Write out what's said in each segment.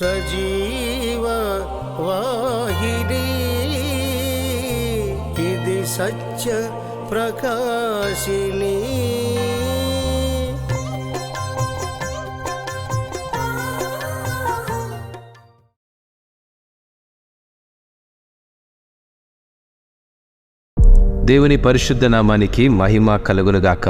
సజీవ వాహిని ఇది సత్య ప్రకాశిని దేవుని పరిశుద్ధ నామానికి మహిమ కలుగునుగాక.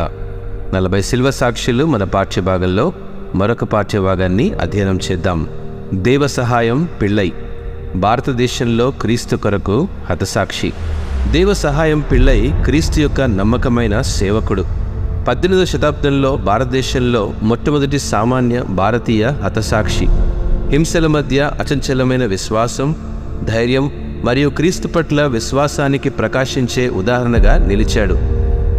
నలభై శిల్వ సాక్షులు మన పాఠ్యభాగంలో మరొక పాఠ్యభాగాన్ని అధ్యయనం చేద్దాం. దేవ సహాయం పిళ్ళై. భారతదేశంలో క్రీస్తు కొరకు హతసాక్షి. దేవ సహాయం పిళ్ళై క్రీస్తు యొక్క నమ్మకమైన సేవకుడు. పద్దెనిమిదవ శతాబ్దంలో భారతదేశంలో మొట్టమొదటి సామాన్య భారతీయ హతసాక్షి. హింసల మధ్య అచంచలమైన విశ్వాసం ధైర్యం మరియు క్రీస్తు పట్ల విశ్వాసానికి ప్రకాశించే ఉదాహరణగా నిలిచాడు.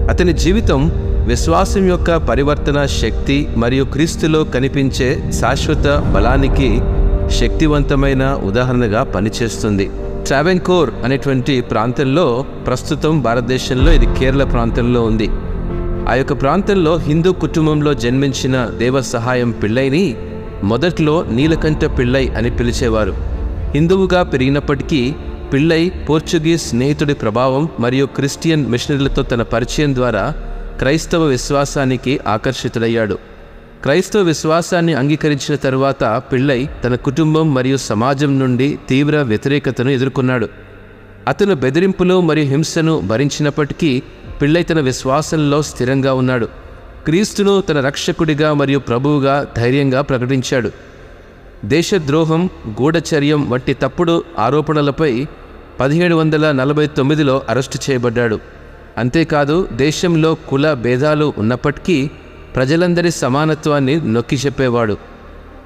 అతని జీవితం విశ్వాసం యొక్క పరివర్తన శక్తి మరియు క్రీస్తులో కనిపించే శాశ్వత బలానికి శక్తివంతమైన ఉదాహరణగా పనిచేస్తుంది. ట్రావెన్కోర్ అనేటువంటి ప్రాంతంలో ప్రస్తుతం భారతదేశంలో ఇది కేరళ ప్రాంతంలో ఉంది. ఆ యొక్క ప్రాంతంలో హిందూ కుటుంబంలో జన్మించిన దేవ సహాయం పిళ్ళైని మొదట్లో నీలకంఠ పిళ్ళై అని పిలిచేవారు. హిందువుగా పెరిగినప్పటికీ పిళ్ళై పోర్చుగీస్ స్నేహితుడి ప్రభావం మరియు క్రిస్టియన్ మిషనరీలతో తన పరిచయం ద్వారా క్రైస్తవ విశ్వాసానికి ఆకర్షితుడయ్యాడు. క్రైస్తవ విశ్వాసాన్ని అంగీకరించిన తరువాత పిళ్ళై తన కుటుంబం మరియు సమాజం నుండి తీవ్ర వ్యతిరేకతను ఎదుర్కొన్నాడు. అతను బెదిరింపులు మరియు హింసను భరించినప్పటికీ పిళ్ళై తన విశ్వాసంలో స్థిరంగా ఉన్నాడు. క్రీస్తును తన రక్షకుడిగా మరియు ప్రభువుగా ధైర్యంగా ప్రకటించాడు. దేశద్రోహం గూఢచర్యం వంటి తప్పుడు ఆరోపణలపై పదిహేడు వందల నలభై తొమ్మిదిలో అరెస్టు చేయబడ్డాడు. అంతేకాదు దేశంలో కుల భేదాలు ఉన్నప్పటికీ ప్రజలందరి సమానత్వాన్ని నొక్కి చెప్పేవాడు.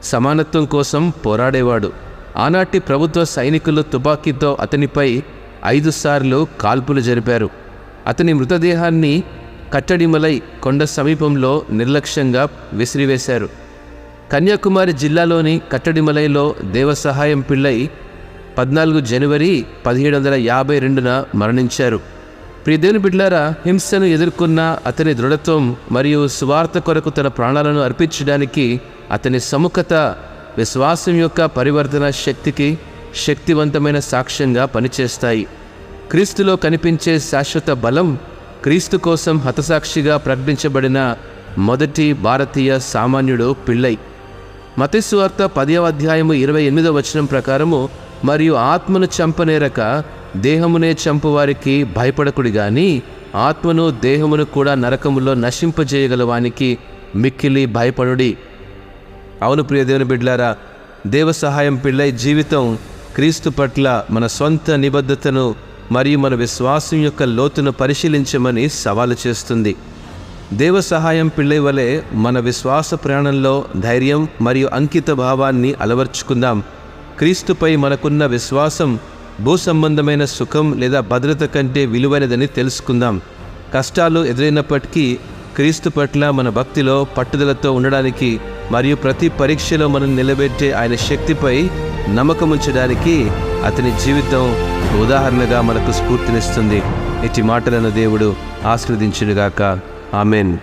సమానత్వం కోసం పోరాడేవాడు. ఆనాటి ప్రభుత్వ సైనికులు తుపాకీతో అతనిపై ఐదు సార్లు కాల్పులు జరిపారు. అతని మృతదేహాన్ని కట్టడిమలై కొండ సమీపంలో నిర్లక్ష్యంగా విసిరివేశారు. కన్యాకుమారి జిల్లాలోని కట్టడిమలైలో దేవసహాయం పిళ్ళై పద్నాలుగు జనవరి పదిహేడు వందల యాభై రెండున మరణించారు. ప్రియదేవుని బిడ్లారా హింసను ఎదుర్కొన్న అతని దృఢత్వం మరియు స్వార్థ కొరకు తన ప్రాణాలను అర్పించడానికి అతని సముఖత విశ్వాసం యొక్క పరివర్తన శక్తికి శక్తివంతమైన సాక్ష్యంగా పనిచేస్తాయి. క్రీస్తులో కనిపించే శాశ్వత బలం క్రీస్తు కోసం హతసాక్షిగా ప్రకటించబడిన మొదటి భారతీయ సామాన్యుడు పిళ్ళై. మతస్వార్త పదవ అధ్యాయము ఇరవై ఎనిమిదవ వచనం ప్రకారము మరియు ఆత్మను చంపనేరక దేహమునే చంపువారికి భయపడకుడి గాని ఆత్మను దేహమును కూడా నరకములో నశింపజేయగల వానికి మిక్కిలి భయపడుడి. అవును ప్రియ దేవుని బిడ్లారా దేవ సహాయం పిళ్ళై జీవితం క్రీస్తు పట్ల మన సొంత నిబద్ధతను మరియు మన విశ్వాసం యొక్క లోతును పరిశీలించమని సవాలు చేస్తుంది. దేవ సహాయం పిళ్ళై వలె మన విశ్వాస ప్రయాణంలో ధైర్యం మరియు అంకిత భావాన్ని అలవర్చుకుందాం. క్రీస్తుపై మనకున్న విశ్వాసం భూ సంబంధమైన సుఖం లేదా భద్రత కంటే విలువైనదని తెలుసుకుందాం. కష్టాలు ఎదురైనప్పటికీ క్రీస్తు పట్ల మన భక్తిలో పట్టుదలతో ఉండడానికి మరియు ప్రతి పరీక్షలో మనం నిలబెట్టే ఆయన శక్తిపై నమ్మకం ఉంచడానికి అతని జీవితం ఉదాహరణగా మనకు స్ఫూర్తినిస్తుంది. ఇటు మాటలను దేవుడు ఆశీర్వదించునుగాక. ఆమెన్.